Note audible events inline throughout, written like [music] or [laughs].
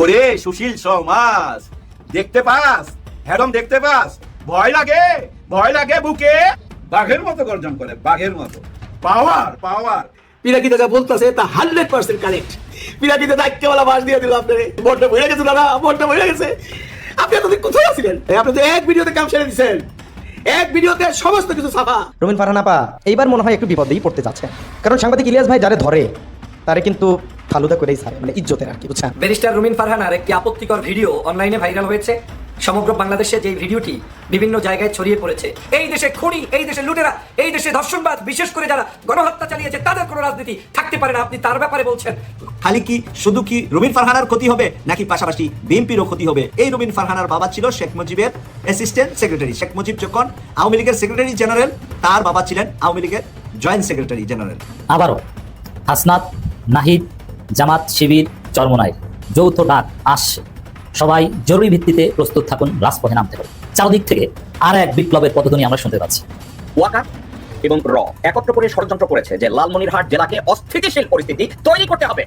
ওরে সুশীল সমাজ দেখতে পাস? হ্যাডম দেখতে পাস? ভয় লাগে ভয় লাগে বুকে। বাঘের মতো গর্জন করে বাঘের মতো। পাওয়ার পাওয়ার। পিনাকিতে যা বলতেছে তা হান্ড্রেড পার্সেন্ট কারেক্ট পিনাকিতে দায়িত্বওয়ালা বাস দিয়ে দিল আপনার। ভোটটা বেড়ে গেছে দাদা ভোটটা বেড়ে গেছে আপনি এতদিন কোথায় আছিলেন? আপনি তো এক ভিডিওতে কাম সেরে দিচ্ছেন এক ভিডিওতে সমস্ত কিছু সাফা রবিন ফারহান আপা এইবার মনে হয় একটু বিপদেই পড়তে যাচ্ছে। কারণ সাংবাদিক ইলিয়াস ভাই যারে ধরে তারে কিন্তু ফালুদা করেই ছাড়ে মানে ইজ্জতের আর কি বুঝছেন? ব্যারিস্টার রুমিন ফারহানার একটি আপত্তিকর ভিডিও অনলাইনে ভাইরাল হয়েছে। সমগ্র বাংলাদেশে যে ভিডিওটি বিভিন্ন জায়গায় ছড়িয়ে পড়েছে এই দেশে খুনি এই দেশে লুটেরা এই দেশে ধর্ষণবাদ বিশেষ করে যারা গণহত্যা চালিয়েছে তাদের কোনো রাজনীতি থাকতে পারে না আপনি তার ব্যাপারে বলছেন। খালি কি শুধু কি রবিন ফারহানার ক্ষতি হবে নাকি পাশাপাশি বিএনপিরও ক্ষতি হবে? এই রবিন ফারহানার বাবা ছিল শেখ মুজিবের অ্যাসিস্ট্যান্ট সেক্রেটারি শেখ মুজিব যখন আওয়ামী লীগের সেক্রেটারি জেনারেল তার বাবা ছিলেন আওয়ামী লীগের জয়েন্ট সেক্রেটারি জেনারেল আবারও হাসনাত নাহিদ জামাত, শিবির, চরমনায় যৌথ ডাক আসছে। সবাই জরুরি ভিত্তিতে প্রস্তুত থাকুন, রাজপথে নামতে হবে। চারদিক থেকে আর এক বিপ্লবের পদধ্বনি আমরা শুনতে পাচ্ছি। ওয়াকা এবং র একত্র করে ষড়যন্ত্র করেছে যে লালমনিরহাট জেলাকে অস্থিতিশীল পরিস্থিতি তৈরি করতে হবে।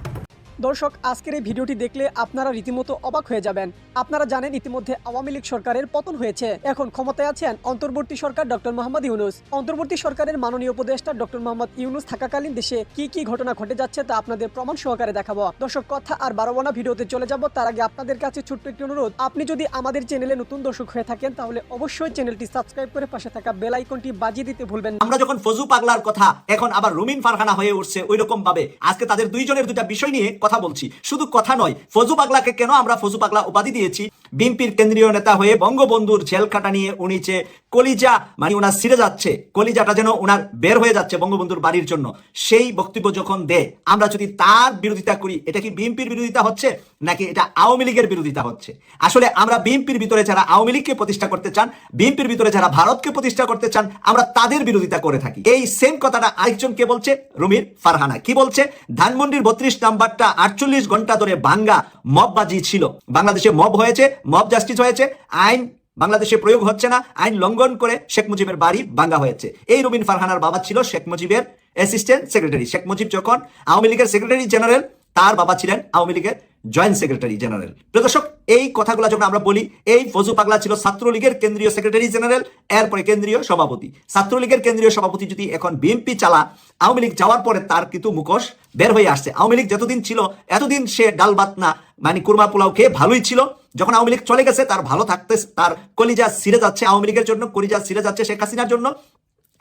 দর্শক, আজকের এই ভিডিওটি দেখলে আপনারা রীতিমতো অবাক হয়ে যাবেন। আপনারা জানেন ইতিমধ্যে আওয়ামী লীগ সরকারের পতন হয়েছে। এখন ক্ষমতায় আছেন অন্তর্বর্তী সরকার ডক্টর মোহাম্মদ ইউনুস। অন্তর্বর্তী সরকারের মাননীয় উপদেষ্টা ডক্টর মোহাম্মদ ইউনুস থাকাকালীন দেশে কি কি ঘটনা ঘটে যাচ্ছে তা আপনাদের প্রমাণ সহকারে দেখাবো। দর্শক, কথা আর বারোবানা ভিডিওতে চলে যাব। তার আগে আপনাদের কাছে ছোট্ট একটি অনুরোধ। আপনি যদি আমাদের চ্যানেলে নতুন দর্শক হয়ে থাকেন, তাহলে অবশ্যই চ্যানেলটি সাবস্ক্রাইব করে পাশে থাকা বেল আইকনটি বাজিয়ে দিতে ভুলবেন আমরা যখন ফজু পাগলার কথা, এখন আবার রুমিন ফারহানা হয়ে উঠছে ওই রকম ভাবে আজকে তাদের দুইজনের দুটা বিষয় নিয়ে কথা বলছি। শুধু কথা নয় ফজু পাগলাকে কেন আমরা ফজু পাগলা উপাধি দিয়েছি? বিএনপির কেন্দ্রীয় নেতা হয়ে বঙ্গবন্ধুর জেল খাটা নিয়ে উনি যে কলিজা মানে ওনার সিরে যাচ্ছে। কলিজাটা যেন ওনার বের হয়ে যাচ্ছে বঙ্গবন্ধুর বাড়ির জন্য। সেই বক্তব্য যখন দেয়, আমরা যদি তার বিরোধিতা করি, এটা কি বিএনপির বিরোধিতা হচ্ছে? নাকি এটা আওয়ামী লীগের বিরোধিতা হচ্ছে? আসলে আমরা বিএনপির ভিতরে যারা আওয়ামী লীগকে প্রতিষ্ঠা করতে চান, বিএনপির ভিতরে যারা ভারতকে প্রতিষ্ঠা করতে চান, আমরা তাদের বিরোধিতা করে থাকি। এই সেম কথাটা আরেকজন কে বলছে, রুমির ফারহানা। কি বলছে? ধানমন্ডির বত্রিশ নাম্বারটা আটচল্লিশ ঘণ্টা ধরে বাঙ্গা মববাজি ছিল। বাংলাদেশে মব হয়েছে মব জাস্টিস হয়েছে, আইন বাংলাদেশে প্রয়োগ হচ্ছে না, আইন লঙ্ঘন করে শেখ মুজিবের বাড়ি ভাঙ্গা হয়েছে। এই রুমিন ফারহানার বাবা ছিল শেখ মুজিবের অ্যাসিস্ট্যান্ট সেক্রেটারি শেখ মুজিব যখন আওয়ামী লীগের সেক্রেটারি জেনারেল তার বাবা ছিলেন আওয়ামী লীগের জয়েন্ট সেক্রেটারি জেনারেল প্রদর্শক এই কথাগুলো যখন আমরা বলি, এই ফজু পাগলা ছিল ছাত্রলীগের কেন্দ্রীয় সেক্রেটারি জেনারেল এরপরে কেন্দ্রীয় সভাপতি। ছাত্রলীগের কেন্দ্রীয় সভাপতি যদি এখন বিএনপি চালা, আওয়ামী লীগ যাওয়ার পরে তার কিন্তু মুখোশ বের হয়ে আসছে। আওয়ামী লীগ যতদিন ছিল, এতদিন সে ডাল ভাত না মানে কুরমা পোলাও খেয়ে ভালোই ছিল। যখন আওয়ামী লীগ চলে গেছে, তার ভালো থাকতে, তার কলিজা সিরে যাচ্ছে আওয়ামী লীগের জন্য, কলিজা সিরে যাচ্ছে শেখ হাসিনার জন্য।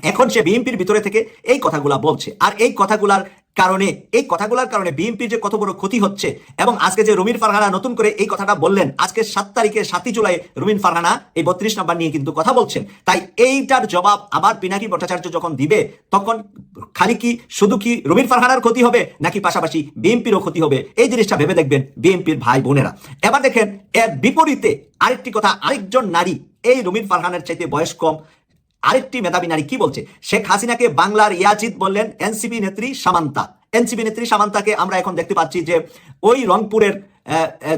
এখন সে বিএনপির ভিতরে থেকে এই কথাগুলা বলছে। আর এই কথাগুলার কারণে, এই কথাগুলোর কারণে বিএনপির যে কত বড় ক্ষতি হচ্ছে এবং আজকে যে রুমিন ফারহানা নতুন করে এই কথাটা বললেন, আজকে সাত তারিখে সাতই জুলাই রুমিন ফারহানা এই বত্রিশ নাম্বার নিয়ে কিন্তু কথা বলছেন। তাই এইটার জবাব আবার পিনাকি ভট্টাচার্য যখন দিবে, তখন খালি কি শুধু কি রুমিন ফারহানার ক্ষতি হবে, নাকি পাশাপাশি বিএনপিরও ক্ষতি হবে? এই জিনিসটা ভেবে দেখবেন বিএনপির ভাই বোনেরা। এবার দেখেন, এর বিপরীতে আরেকটি কথা, আরেকজন নারী এই রুমিন ফারহানের চাইতে বয়স কম আরেকটি মেধাবী নারী কি বলছে? শেখ হাসিনাকে বাংলার ইয়াজিদ বললেন, এনসিপি নেত্রী সামান্তা। এনসিপি নেত্রী সামান্তাকে আমরা এখন দেখতে পাচ্ছি যে ওই রংপুরের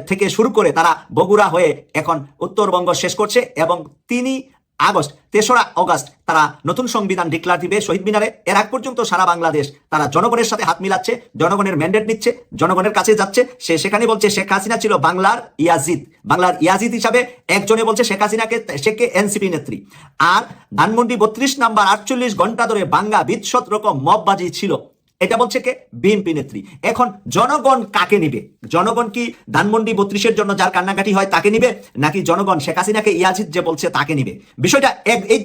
থেকে শুরু করে তারা বগুড়া হয়ে এখন উত্তরবঙ্গ শেষ করছে এবং তিনি আগস্ট, তেসরা অগস্ট, তারা নতুন সংবিধান ডিক্লার দিবে শহীদ মিনারে। এর আগ পর্যন্ত সারা বাংলাদেশ তারা জনগণের সাথে হাত মিলাচ্ছে, জনগণের ম্যান্ডেট নিচ্ছে, জনগণের কাছে যাচ্ছে। সে সেখানে বলছে, শেখ হাসিনা ছিল বাংলার ইয়াজিদ। বাংলার ইয়াজিদ হিসাবে একজনে বলছে, শেখ হাসিনাকে, শেখকে এনসিপি নেত্রী। আর ধানমন্ডি বত্রিশ নাম্বার আটচল্লিশ ঘণ্টা ধরে বাঙ্গা বিৎসত রকম মববাজি ছিল। এটা বলছে কে? বিএনপি নেত্রী। এখন জনগণ কাকে নিবে? জনগণ কি ধানমন্ডি বত্রিশের জন্য যার কান্নাকাটি হয় তাকে নিবে? নাকি জনগণ শেখ হাসিনাকে ইয়াজিদ যে বলছে তাকে নিবে? বিষয়টা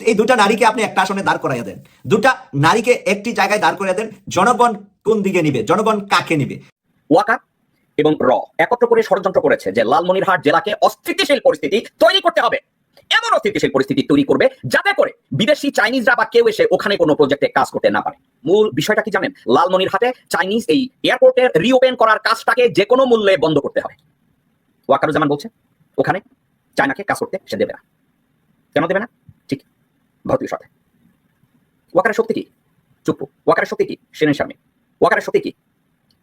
এই দুটা নারীকে আপনি একটা আসনে দাঁড় করাইয়া দেন। দুটা নারীকে একটি জায়গায় দাঁড় করাইয়া দেন। জনগণ কোন দিকে নিবে? জনগণ কাকে নিবে? ওয়াকা এবং র। একত্র করে ষড়যন্ত্র করেছে যে লালমনিরহাট জেলাকে অস্থিতিশীল পরিস্থিতি তৈরি করতে হবে। এমন অস্থিতিশীল পরিস্থিতি তৈরি করবে যাতে করে বিদেশি চাইনিজরা বা কেউ এসে ওখানে কোনো প্রজেক্টে কাজ করতে না পারে। মূল বিষয়টা কি জানেন? লালমনিরহাটে চাইনিজ এই এয়ারপোর্টের রিওপেন করার কাজটাকে যে কোনো মূল্যে বন্ধ করতে হবে। ওয়াকারুজ্জামান বলছে, ওখানে চায়নাকে কাজ করতে সে দেবে না। কেন দেবে না? ঠিক, ভারতীয় সাথে। ওয়াকারের শক্তি কি? চুপ্পু ওয়াকারের শক্তি কি? সেনের সামনে। ওয়াকারের শক্তি কি?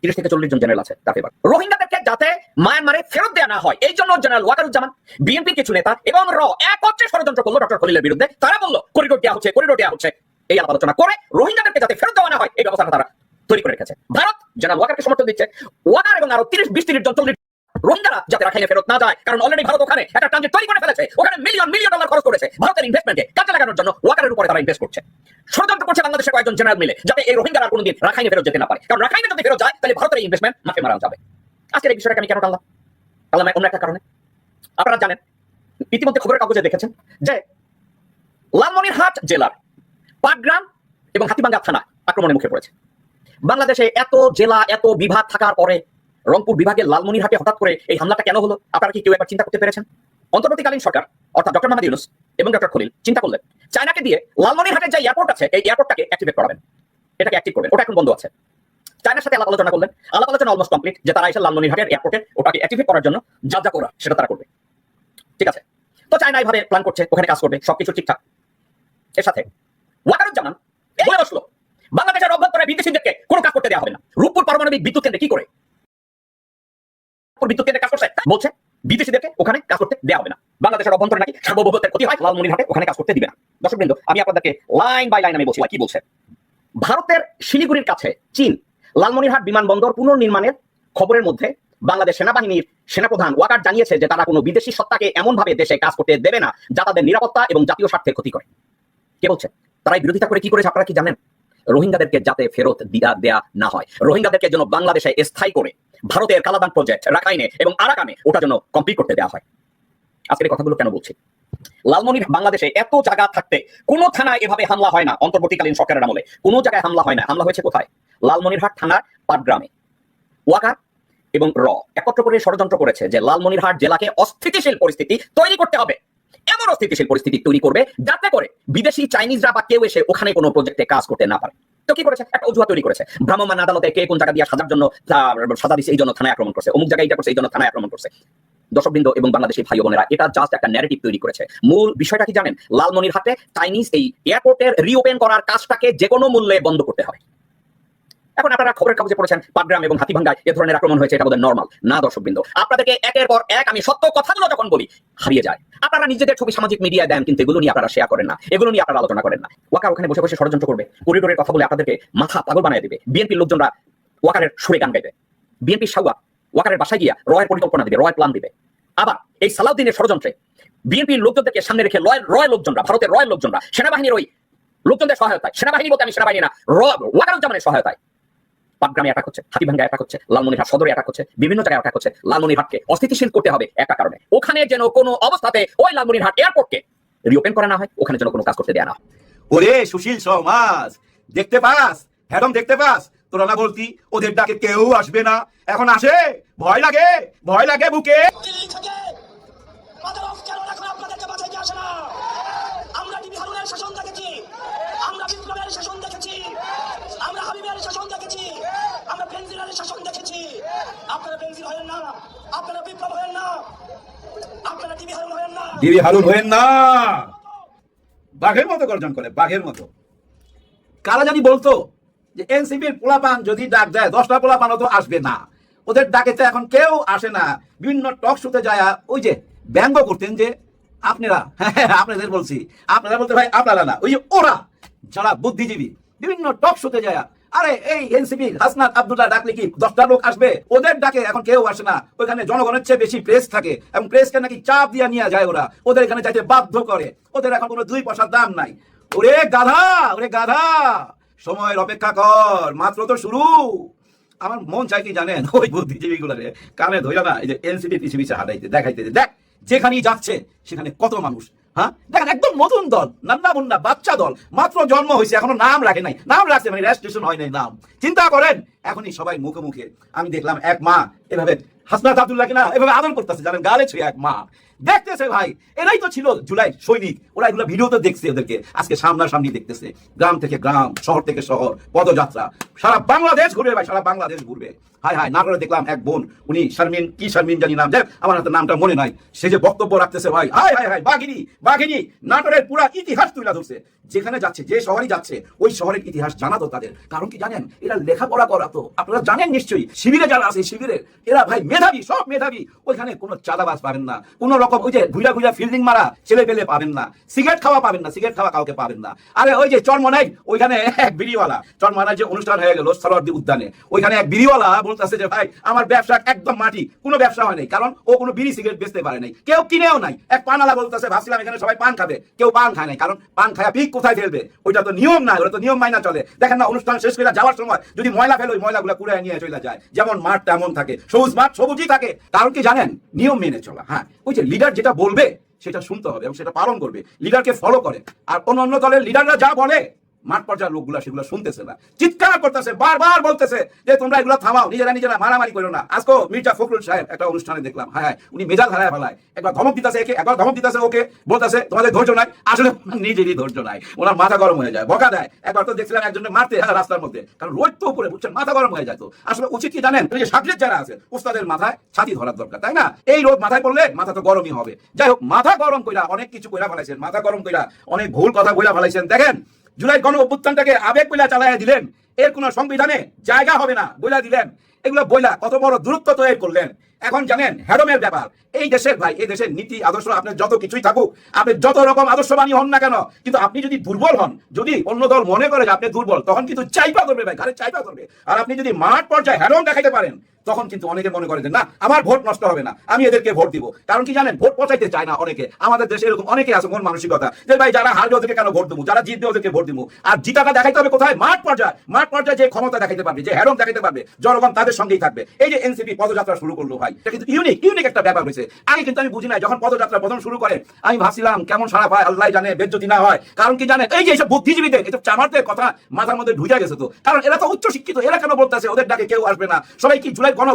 তিরিশ থেকে চল্লিশ জন জেনারেল আছে তার রোহিঙ্গাদেরকে যাতে মায়ানমারে ফেরত দেওয়া না হয়, এই জন্য জেনারেল ওয়াকারুজ্জামান, বিএনপি কিছু নেতা এবং র একত্রে ষড়যন্ত্র করল ডক্টর খলিলের বিরুদ্ধে। তারা বলল করিডোর দেওয়া হচ্ছে করিডোর দেওয়া হচ্ছে। এই আলোচনা করে রোহিঙ্গাদেরকে যাতে ফেরত দেওয়া না হয়, এই ব্যবস্থাটা তারা তৈরি করে রেখেছে। ভারত জেনারেল ওয়াকারকে সমর্থন দিচ্ছে। ওয়াকার এবং আরও তিরিশ, বিশ, তিরিশ জন, চল্লিশ রোহিঙ্গারা যাতে রাখাইনে ফেরত না যায়। কারণ অলরেডি ভারত ওখানে একটা ট্রানজিট তৈরি করে ফেলেছে। ওখানে মিলিয়ন মিলিয়ন ডলার খরচ করেছে। ভারতের কাজে লাগানোর জন্য ওয়াকারের উপরে তারা ইনভেস্ট করছে। ষড়যন্ত্র করছে বাংলাদেশের কয়েকজন জেনারেল মিলে, যাতে এই রোহিঙ্গারা কোনোদিন রাখাইনে ফেরত যেতে না পারে। কারণ রাখাইনে যদি ফেরত যায়, তাহলে ভারতের ইনভেস্টমেন্ট মারা যাবে। আজকের এই বিষয়টাকে আমি কেন টানলাম? টানলাম অন্য একটা কারণে। আপনারা জানেন, ইতিমধ্যে খবরের কাগজে দেখেছেন যে লালমনিরহাট জেলার পাটগ্রাম এবং হাতিবাঙ্গা থানা আক্রমণের মুখে পড়েছে। বাংলাদেশে এত জেলা, এত বিভাগ থাকার পরে রংপুর বিভাগের লালমনিরহাটে হঠাৎ করে এই হামলাটা কেন হলো? আপনারা কি কেউ একবার চিন্তা করতে পেরেছেন? অন্তর্বর্তীকালীন সরকার, অর্থাৎ ডক্টর মাহাদি ইউনুস এবং ডক্টর খলিল, চিন্তা করলেন, চায়নাকে দিয়ে লালমনিরহাটের যে এয়ারপোর্ট আছে, এই এয়ারপোর্টটাকে অ্যাক্টিভেট করাবেন। এটাকে অ্যাক্টিভ করবেন, ওটা এখন বন্ধ আছে। চায়নার সাথে আলাপ আলোচনা করলেন, আলাপ আলোচনা অলমোস্ট কমপ্লিট যে তারা এসে লালমনিরহাটের এয়ারপোর্টে ওটাকে অ্যাক্টিভেট করার জন্য যা যা করা সেটা তারা করবে। ঠিক আছে? তো চায়না এইভাবে প্ল্যান করছে, ওখানে কাজ করবে, সবকিছু ঠিকঠাক। এর সাথে ওয়াকারুজ্জামান বসল, বাংলাদেশের অভ্যন্তরে বিদেশিদেরকে কোনো কাজ করতে দেওয়া হবে না। রূপপুর পারমাণবিক বিদ্যুৎ কেন্দ্রে কি করে বিদ্যুৎ কাজ করছে? বলছে, বিদেশিদেরকে ওখানে কাজ করতে দেওয়া হবে না। বাংলাদেশের অভ্যন্তরে নাকি সার্বভৌমত্বের ক্ষতি হয়? ওখানে কাজ করতে দিবে না। আমি আপনাদেরকে লাইন বাই লাইন আমি বলছি, কি বলছে? ভারতের শিলিগুড়ির কাছে চীন, লালমনিরহাট বিমানবন্দর পুনর্নির্মাণের খবরের মধ্যে বাংলাদেশ সেনাবাহিনীর সেনাপ্রধান ওয়াকার জানিয়েছে যে তারা কোনো বিদেশি সত্তাকে এমন ভাবে দেশে কাজ করতে দেবে না যা তাদের নিরাপত্তা এবং জাতীয় স্বার্থের ক্ষতি করে। কে বলছে? তারা বিরোধিতা করে কি করেছে, আপনারা কি জানেন? রোহিঙ্গাদেরকে যাতে ফেরত দিয়া দেয়া না হয়। রোহিঙ্গাদেরকে যেন বাংলাদেশে স্থায়ী করে ভারতের কালাদান প্রজেক্ট রাখাইনে এবং আরাকানে ওটা যেন কমপ্লিট করতে দেওয়া হয়। আজকের কথাগুলো কেন বলছি? লালমনির বাংলাদেশে এত জায়গা থাকতে কোন থানায় এভাবে হামলা হয় না, অন্তর্বর্তীকালীন সরকারের আমলে। কোন জায়গায় হামলা হয় না। হামলা হয়েছে কোথায়? লালমনিরহাট থানার পাটগ্রামে। ওয়াকা এবং র একত্র করে ষড়যন্ত্র করেছে যে লালমনিরহাট জেলাকে অস্থিতিশীল পরিস্থিতি তৈরি করতে হবে। এমন অস্থিতিশীল পরিস্থিতি তৈরি করবে যাতে করে বিদেশি চাইনিজরা বা কেউ এসে ওখানে কোনো প্রজেক্টে কাজ করতে না পারে। তো কি করেছে? একটা অজুহাত তৈরি করেছে। ভ্রাম্যমাণ আদালতে কে কোন জায়গা দিয়ে সাজার জন্য সাজা দিচ্ছে এই জন্য থানায় আক্রমণ করছে। অমুক জায়গায় এটা করছে, এই জন্য থানায় আক্রমণ করছে। দর্শকবৃন্দ এবং বাংলাদেশি ভাই বোনেরা, এটা জাস্ট একটা ন্যারেটিভ তৈরি করেছে। মূল বিষয়টা কি জানেন? লালমনির হাতে চাইনিজ এই এয়ারপোর্টের রিওপেন করার কাজটাকে যে কোনো মূল্যে বন্ধ করতে হবে। এখন আপনারা খবরের কাগজে পড়েছেন, পাটগ্রাম এবং হাতিভাঙ্গায় এ ধরনের আক্রমণ হয়েছে, এটা বোধহয় নর্মাল না, দর্শকবৃন্দ, আপনাদেরকে একের পর এক আমি সত্য কথাগুলো যখন বলি, হারিয়ে যায়। আপনারা নিজেদের ছবি সামাজিক মিডিয়ায় দেন, কিন্তু এগুলো নিয়ে আপনারা শেয়ার করেন না। এগুলো নিয়ে আপনারা আলোচনা করেন না। ওয়াকার ওখানে বসে বসে ষড়যন্ত্র করবে, করিডোরের কথা বলে আপনাদেরকে মাথা পাগল বানিয়ে দিবে। বিএনপির লোকজনরা ওয়াকারের সুরে গান গাইবে। বিএনপির সাউয়া ওয়াকারের বাসায় গিয়া রয়ের পরিকল্পনা দিবে রয় প্ল্যান দিবে। আবার এই সালাউদ্দিনের ষড়যন্ত্রে বিএনপির লোকজনদেরকে সামনে রেখে রয়ের রয় লোকজনরা, ভারতের রয় লোকজনরা, সেনাবাহিনীর ওই লোকজনদের সহায়তায়, সেনাবাহিনী বলতে আমি সেনাবাহিনী না ওয়াকারুজ্জামানের সহায়তায় পাটগ্রামে অ্যাটাক হচ্ছে হাতিভাঙ্গা অ্যাটাক হচ্ছে, লালমনিরহাট সদরে অ্যাটাক হচ্ছে, বিভিন্ন জায়গায় অ্যাটাক হচ্ছে, লালমনিরহাটকে অস্থিতিশীল করতে হবে একটা কারণে। ওখানে যেন কোনো অবস্থাতে ওই লালমনিরহাট এয়ারপোর্টকে রিওপেন করা না হয়, ওখানে যেন কোনো কাজ করতে দেয়া না হয়। ওরে সুশীল সমাজ, দেখতে পাস? হ্যাডম, দেখতে পাস? তোরা না বলতি ওদের ডাকে কেউ আসবে না। এখন আসে, ভয় লাগে ভয় লাগে বুকে দিল্লি থেকে মাদার অফ কেন এখন আপনাদেরকে বাঁচাইতে আসে না আমরা টিভি হারুনের শাসন দেখেছি আমরা বিপ্লবের শাসন দেখেছি আমরা হাবিবের শাসন দেখেছি আমরা বেনজিরের শাসন দেখেছি আপনারা বেনজির হয়েন না আপনারা বিপ্লব হয়েন না আপনারা টিভি দিদি হারুন হয়েন না। বাঘের মতো গর্জন করে, বাঘের মতো। কারা জানি বলতো যে এনসিপির পোলাপান যদি ডাক যায় দশটা পোলাপান তো আসবে না। ওদের ডাকে তো এখন কেউ আসে না। বিভিন্ন টক শুতে যায় ওই যে ব্যঙ্গ করতেন যে আপনারা হ্যাঁ আপনাদের বলছি। আপনারা বলতে ভাই আপনারা না, ওই যে ওরা যারা বুদ্ধিজীবী, বিভিন্ন টক শুতে যায় আরে, এই এনসিপি, হাসনাত আব্দুল্লাহ ডাকলে কি দশটা লোক আসবে? ওদের ডাকে এখন কেউ আসে না। ওইখানে জনগণের চেয়ে বেশি প্রেস থাকে। এবং প্রেসকে নাকি চাপ দিয়ে নিয়ে যায় ওরা। ওদের এখানে যাইতে বাধ্য করে। ওদের এখন কোনো দুই পয়সার দাম নাই। ওরে গাধা ওরে গাধা! সময়ের অপেক্ষা কর, মাত্র তো শুরু। আমার মন চাই কি জানেন? [laughs] ওই বুদ্ধিজীবী গুলারে কানে ধইরা না, এই যে এনসিপি পিছিয়ে পিছিয়ে দেখাইতে। দেখ, যেখানেই যাচ্ছে, সেখানে কত মানুষ। হ্যাঁ? দেখেন, একদম নতুন দল, নান্না মুন্না, বাচ্চা দল, মাত্র জন্ম হয়েছে, এখনও নাম রাখে নাই। নাম রাখছে মানে রেজিস্ট্রেশন হয় নাই, নাম। চিন্তা করেন, এখনই সবাই মুখে মুখে, আমি দেখলাম এক মা, এভাবে হাসনাত আব্দুল্লাহ কিনা এভাবে আদর করতেছে জানেন গালে ছুঁয়ে এক মা দেখতেছে ভাই, এরাই তো ছিল জুলাই সৈনিক। ওরা এগুলো ভিডিও তো দেখছে ওদেরকে আজকে সামনাসামনি দেখতেছে। গ্রাম থেকে গ্রাম, শহর থেকে শহর, পদযাত্রা। সারা বাংলাদেশ ঘুরবে ভাই, সারা বাংলাদেশ ঘুরবে। হাই হাই, না করে দেখলাম এক বোন, উনি শারমিন, কি শারমিন জানি নাম আমার হাতে নামটা মনে নাই। সে যে বক্তব্য রাখতেছে ভাই, হাই হাই হাই, বাঘিনী বাঘিনী, নাটোরের পুরা ইতিহাস তুলে ধরছে। যেখানে যাচ্ছে, যে শহরে যাচ্ছে, ওই শহরের ইতিহাস জানা তো তাদের। কারণ কি জানেন? এরা লেখাপড়া করা তো আপনারা জানেন নিশ্চয়ই, শিবিরে যারা আছে শিবিরে, এরা ভাই মেধাবী, সব মেধাবী। ওইখানে কোনো চাঁদাবাজ পাবেন না। কোনো রকম ওই যে ঘুরা ঘুরা ফিল্ডিং মারা ছেলে পেলে পাবেন না। সিগারেট খাওয়া পাবেন না সিগারেট খাওয়া কাউকে পাবেন না। আরে ওই যে চরমনাই, ওইখানে এক বিড়িওয়ালা চরমনায় যে অনুষ্ঠান হয়ে গেল সরোয়ার্দী উদ্যানে। ওইখানে এক বিড়িওয়ালা বলতেছে যে, ভাই, আমার ব্যবসা একদম মাটি, কোনো ব্যবসা হয় নাই। কারণ ও কোনো বিড়ি সিগারেট বেচতে পারে নাই। কেউ কিনেও নাই। এক পানালা বলতেছে, ভাবছিলাম এখানে সবাই পান খাবে। কেউ পান খায় নাই। কারণ পান খায়া পিক কোথায় ফেলবে? ওইটা তো নিয়ম না ওটা তো নিয়ম মাইনা চলে। দেখেন না, অনুষ্ঠান শেষ করে যাওয়ার সময় যদি ময়লা ফেলে, ওই ময়লাগুলো কুড়ে নিয়ে চলে যায়। যেমন মাঠ তেমন থাকে। সবুজ মাঠ সবুজই থাকে। কারণ কি জানেন? নিয়ম মেনে চলা হ্যাঁ। ওই যে লিডার যেটা বলবে, সেটা শুনতে হবে এবং সেটা পালন করবে। লিডারকে ফলো করে। আর অন্য অন্য দলের লিডাররা যা বলে মাঠ পর্যায়ের লোকগুলা সেগুলো শুনতেছে না। চিৎকার করতেছে বারবার বলতেছে যে তোমরা এগুলো থামাও নিজেরা নিজেরা মারামারি করো না। আজকে মির্জা ফখরুল সাহেব একটা অনুষ্ঠানে দেখলাম হ্যাঁ উনি মেজাজ হারায় ফেলায়। একবার ধমক দিতেছে একে একবার ধমক দিতেছে ওকে বলতেছে তোমাদের ধৈর্য নাই। আসলে নিজেরই ধৈর্য নাই। ওনার মাথা গরম হয়ে যায় বকা দেয়। একবার তো দেখছিলাম একজনের মারতে হ্যাঁ, রাস্তার মধ্যে কারণ রোদ তো উপরে বুঝছেন মাথা গরম হয়ে যায় তো। আসলে উচিত কি জানেন যে সাকলেট যারা আছে ওস্তাদের মাথায় ছাতি ধরার দরকার তাই না? এই রোদ মাথায় পড়লে মাথা তো গরমই হবে। যাই হোক মাথা গরম কইরা অনেক কিছু কইরা ফেলাইছেন মাথা গরম কইরা অনেক ভুল কথা কইরা ফেলাইছেন। দেখেন জুলাই গণ অভ্যুত্থানটাকে আবেগ বইলা চালাইয়া দিলেন। এর কোনো সংবিধানে জায়গা হবে না বইলা দিলেন। এগুলো বইলা কত বড় দূরত্ব তৈরি করলেন। এখন জানেন, হ্যাডমের ব্যাপার। এই দেশের ভাই, এই দেশের নীতি, আদর্শ আপনার যত কিছুই থাকুক, আপনি যত রকম আদর্শবাণী হন না কেন, কিন্তু আপনি যদি দুর্বল হন, যদি অন্য দল মনে করে যে আপনি দুর্বল, তখন কিন্তু চাইপা করবে ভাই ঘরে চাইপা করবে আর আপনি যদি মাঠ পর্যায়ে হ্যাডম দেখাইতে পারেন, তখন কিন্তু অনেকে মনে করে যে, না, আমার ভোট নষ্ট হবে না, আমি এদেরকে ভোট দিব। কারণ কি জানেন, ভোট পচাইতে চায় না অনেকে। আমাদের দেশে এরকম অনেকে আছে মন মানসিকতা, যে ভাই যারা হারবে ওদেরকে কেন ভোট দেবো? যারা জিতবে ওদেরকে ভোট দিব। আর জিতাটা দেখাইতে হবে কোথায়? মাঠ পর্যায়ে। মাঠ পর্যায়ে যে ক্ষমতা দেখাইতে পারবে, যে হ্যারম দেখাইতে পারবে, জনগণ তাদের সঙ্গেই থাকবে। এই যে এনসিপি পদযাত্রা শুরু করল ভাই, এটা কিন্তু ইউনিক ইউনিক একটা ব্যাপার হয়েছে। আগে কিন্তু আমি বুঝি নাই, যখন পদযাত্রা প্রথম শুরু করে, আমি ভাবছিলাম কেমন সারা পায় আল্লাহ জানে, বেজ্জতি না হয়। কারণ কি জানে এই যে এইসব বুদ্ধিজীবীদের এইসব চামারদের কথা মাথার মধ্যে ঢুকে গেছে তো। কারণ এরা তো উচ্চ শিক্ষিত এরা কেন বলতেছে ওদের ডাকে কেউ আসবে না? সবাই কি জুলাই গণ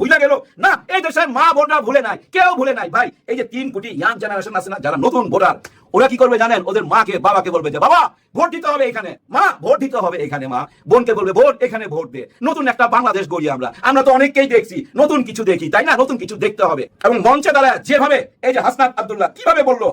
ভুলে গেল? না, এই দেশের মা বোনরা ভুলে নাই, কেউ ভুলে নাই। ভাই, এই যে তিন কোটি ইয়াং জেনারেশন আছে না, যারা নতুন ভোটার ওরা কি করবে জানেন? ওদের মাকে, বাবাকে বলবে যে, বাবা, ভোট দিতে হবে এখানে। মা, ভোট দিতে হবে এখানে, মা। বোনকে বলবে, ভোট, এখানে ভোট দে। নতুন একটা বাংলাদেশ গড়ি আমরা। আমরা তো অনেককেই দেখছি, নতুন কিছু দেখি, তাই না? নতুন কিছু দেখতে হবে। এবং মঞ্চে দাঁড়ায় যেভাবে, এই যে হাসনাত আবদুল্লাহ কীভাবে বলল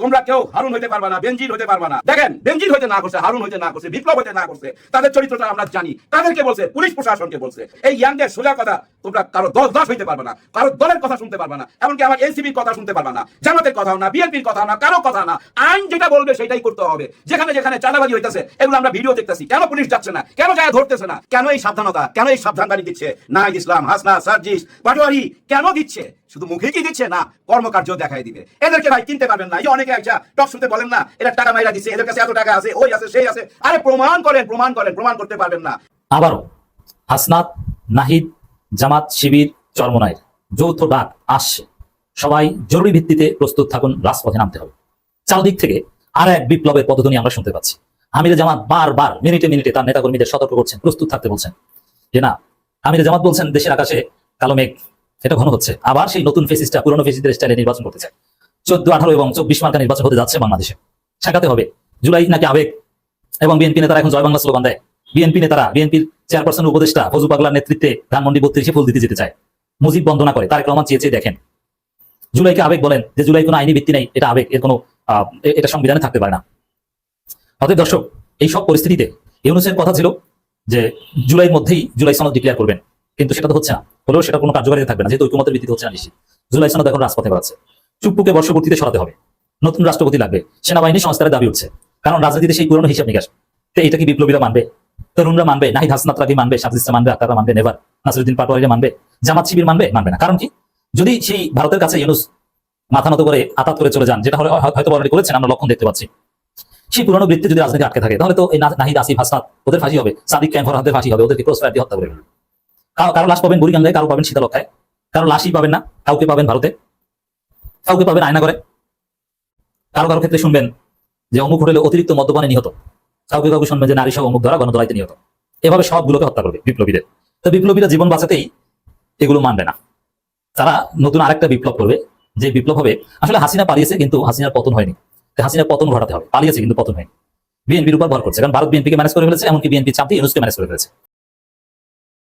তোমরা কেউ হারুন হইতে পারবা না বেঞ্জির হইতে পারবা না। দেখেন বেঞ্জির হইতে না করছে, হারুন হইতে না করছে, বিপ্লব হইতে না করছে, তাদের চরিত্রটা আমরা জানি। তাদেরকে বলছে? পুলিশ প্রশাসনকে বলছে। এই ইয়াংদের সোজা কথা তোমরা কারও দল দশ হইতে পারবে না, কারও দলের কথা শুনতে পারবে না, এমনকি আমার এনসিপির কথা শুনতে পারবে না, জামাতের কথাও না, বিএনপির কথা না, কারও কথা না। আইন যেটা বলবে সেটাই করতে হবে। যেখানে যেখানে চাঁদাবাজি হইতেছে, এগুলো আমরা ভিডিও দেখতেছি। কেন পুলিশ যাচ্ছে না? কেন যায় ধরতেছে না? কেন এই সাবধানতা? কেন এই সাবধানকারী দিচ্ছে? নাহিদ ইসলাম হাসনা সার্জিস, পাটোয়ারি, কেন দিচ্ছে? শুধু মুখে কি দিচ্ছে? না কর্মকার্য দেখাই দিবে। এদেরকে ভাই কিনতে পারবেন না। এই অনেকে একটা টক শুনতে বলেন না এটা টাকা মাইরা দিচ্ছে এদের কাছে এত টাকা আছে, ওই আছে, সেই আছে। আরে প্রমাণ করেন প্রমাণ করেন, প্রমাণ করতে পারবেন না। আবারও, হাসনাত, নাহিদ, জামাত, শিবির চরমনাইর যৌথ ডাক আসছে। সবাই জরুরি ভিত্তিতে প্রস্তুত থাকুন, রাজপথে নামতে হবে। চারদিক থেকে আর এক বিপ্লবের পদ্ধতি আমরা শুনতে পাচ্ছি। আমিরে জামাত বারবার, মিনিটে মিনিটে তার নেতাকর্মীদের সতর্ক করছেন, প্রস্তুত থাকতে বলছেন। যে না, আমিরে জামাত বলছেন, দেশের আকাশে কালো মেঘ। এটা ঘন হচ্ছে। আবার সেই নতুন ফেসিসটা পুরনো ফেসিসদের স্টাইলে নির্বাচন করতে চায়। চোদ্দ, আঠারো এবং চব্বিশ মার্কা নির্বাচন হতে যাচ্ছে বাংলাদেশে। ঠেকাতে হবে। জুলাই নাকি আবেগ এবং বিএনপি নেতারা এখন জয় বাংলা স্লোগান দেয়। বিএনপি নেতারা বিএনপির চেয়ারপারসন উপদেষ্টা ফজু পাগলার নেতৃত্বে ধানমন্ডি বত্রিশে ফুল দিতে যেতে চায়। মুজিব বন্দনা করে, তারেক রহমান চেয়ে চেয়ে দেখেন। জুলাইকে আবেগ বলেন যে জুলাই কোনো আইনি ভিত্তি নেই, এটা আবেগ, এর কোনো এটা সংবিধানে থাকতে পারে না। অতএব দর্শক, এই সব পরিস্থিতিতে ইউনুসের কথা ছিল যে জুলাইয়ের মধ্যেই জুলাই সনদ ডিক্লেয়ার করবেন। কিন্তু সেটা তো হচ্ছে না। হলেও সেটা কোনো কার্যকারিতা থাকবে না, যেহেতু ঐক্যমতের ভিত্তিতে হচ্ছে না নিশ্চিত। জুলাই সনদ এখন রাজপথে বাড়ছে চুপ্পুকে বর্ষপূর্তিতে সরাতে হবে। নতুন রাষ্ট্রপতি লাগবে। সেনাবাহিনী সংস্কারের দাবি উঠছে। কারণ রাজনীতিতে সেই পুরনো হিসাব নিকাশ। তো এটা কি বিপ্লবীরা মানবে? তরুণরা মানবে? নাহিদ হাসনাতরা কি মানবে? সাবজিস্তা মানবে আকাররা মানবে? নেভার? নাসিরুদ্দিন পাটোয়ারিরা মানবে? জামাত শিবির মানবে? মানবে না। কারণ কি? যদি সেই ভারতের কাছে ইউনুস মাথা নত করে আতাত করে চলে যান, যেটা হয়- হয়তো অলরেডি করেছেন, আমরা লক্ষণ দেখতে পাচ্ছি। সেই পুরনো বৃত্তি যদি রাজনীতি আটকে থাকে, তাহলে তো এই নাহিদ আসিফ হাসনাত ওদের ফাঁসি হবে। সাদিক ক্যাম্পর হাতে ফাঁসি হবে। ওদেরকে ক্রস হত্যা করে। কারও লাশ পাবেন বুড়িগঙ্গায় কারও পাবেন শীতলক্ষায় কারও লাশই পাবেন না, কাউকে পাবেন ভারতে। কাউকে পাবেন আয়না করে কারও কারও ক্ষেত্রে শুনবেন যে অমুক হোটেলে অতিরিক্ত মদ্যপানে নিহত। কাউকে কাউকে শুনবেন যে নারী সহ অমুক দ্বারা গণদলাইতে নিহত। এভাবে সবগুলোকে হত্যা করবে বিপ্লবীদের। তো বিপ্লবীরা জীবন বাঁচাতেই এগুলো মানবে না। তারা নতুন আরেকটা বিপ্লব করবে, যে বিপ্লব হবে আসলে হাসিনা পালিয়েছে, কিন্তু হাসিনার পতন হয়নি। হাসিনার পতন ঘটাতে হবে। পালিয়েছে, কিন্তু পতন হয়নি। বিএনপির উপর ভর করছে। কারণ ভারত বিএনপিকে ম্যানেজ করে ফেলেছে, এমনকি বিএনপি চাপতে ইউনুসকে ম্যানেজ করে ফেলেছে।